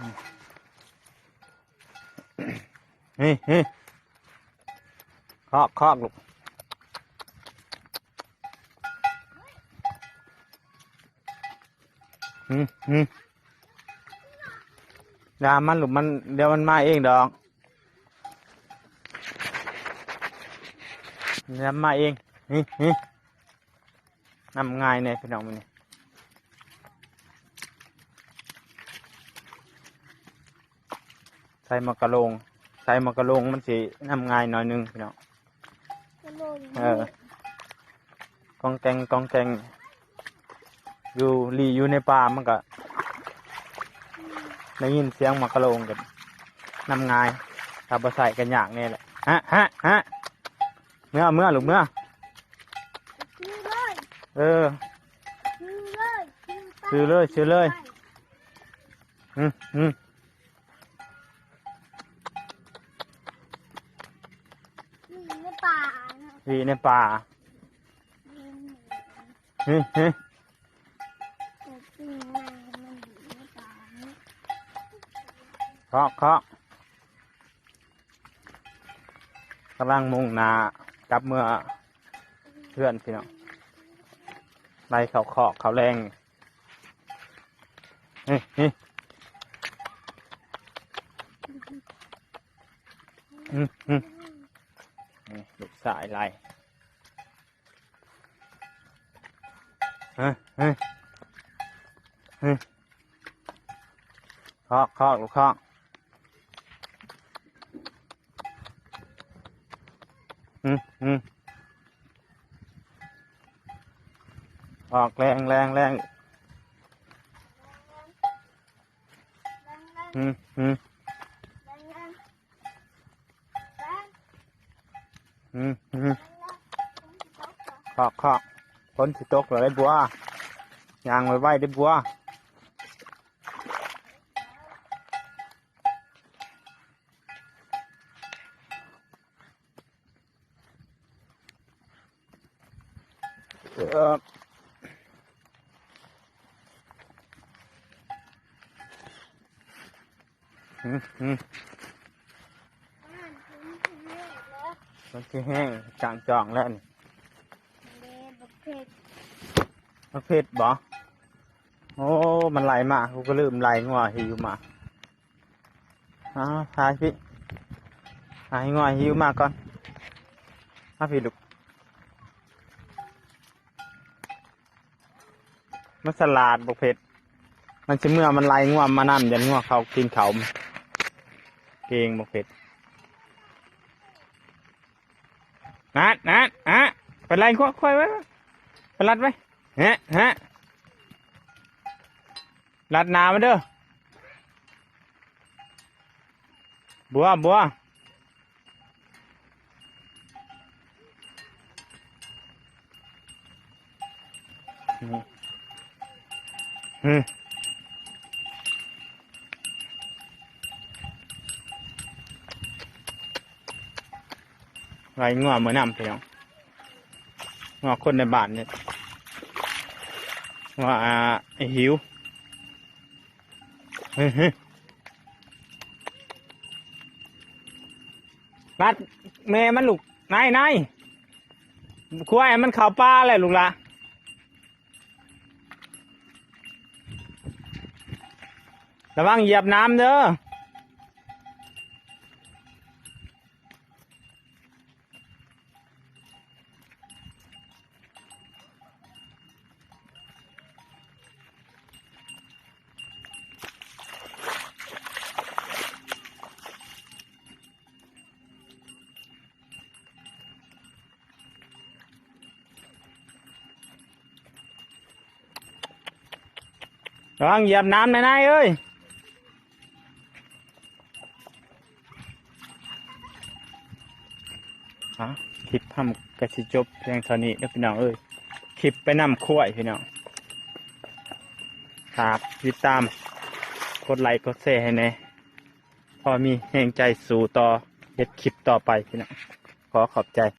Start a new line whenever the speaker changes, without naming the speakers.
นี่นี่คอกคอกลูกอืมอืมยามันลูกมัน เดี๋ยวมันมาเองดอกเดี๋ยวมันมาเองนี่นี่นำง่ายเนี่ยพี่น้องมันนี่ ส่มะกะโลงใส่มะกะโลงมันสินำง่ายหน่อยหนึงพี่น้องเออกองแกงกองแกงอยู่ลีอยู่ในป่ามันก็ได้ยินเสียงมากระโลงกันนำงายถ้าบ่ใส่กันอย่างนี่แหละฮะฮะฮะเมื่อเมื่อลูกเมื่อ
ซื้อเลย
เออ
ซื้อเลยซื้อไป
ซื้อเลยซื้อเลย อืมอืม
นี่ใน ป่านะ
ลีในป่าฮึฮึ
แต่จริงมันมันอยู่ในป่านี่
เคาะเคาะกำลังมุ่งหนากลับเมื่อเพื่อนพี่น้องไล่เขาเคาะเขาแรงเฮ้ยเฮ้ยอืมอืม นี่ลูกสายไล่เฮ้ยเฮ้ยเฮ้ยเคาะเคาะลูกเคาะอืมอืมออกแรงแรงแรงอืมอืม
แรงแรงแรง
อืมอืม
แรง
เคาะเคาะฝนสิตกเลยบัวยางไว้ไว้ได้บัวเอออืมอืม
อ่านถึงถึงนี่แล้ว
มันคือแห้งจางจองแล้วนี่
เดบเพ็ด
มันเผ็ดบ่โอ้ มันไหลมากูก็ลืมไหลงัวหิวมาอ้าวทายพี่หายงัวหิวมาก่อนมาพี่ลูกมันสลัดบกเผ็ด มันจะเมื่อมันไหลงัวมานั่นยันงัวเขากินเขาเกงบกเผ็ด นัดนัดอะไปไล่งัวควายไว้ไปรัดไว้ฮะฮะลัดหนามาเด้อบัวบัวอืม ไรงัวเมือนน้ำพี่น้องงัวคนในบ้านเนี่ยว่าหิวเฮ้ยเฮ้ยรัดแม่มันลูกนายนายควายมันเข่าป้าเลยลูกละระวังเหยียบน้ำเด้อ ระวังเหยียบน้ำนายนายเอ้ยฮะคลิปทำกระสิจบเพียงเท่านี้แล้วพี่น้องเอ้ยคลิปไปนำขั้วพี่น้องครับติดตามกดไลค์กดแชร์ให้แหน่พอมีแห่งใจสู่ต่อเฮ็ดคลิปต่อไปพี่น้องขอขอบใจ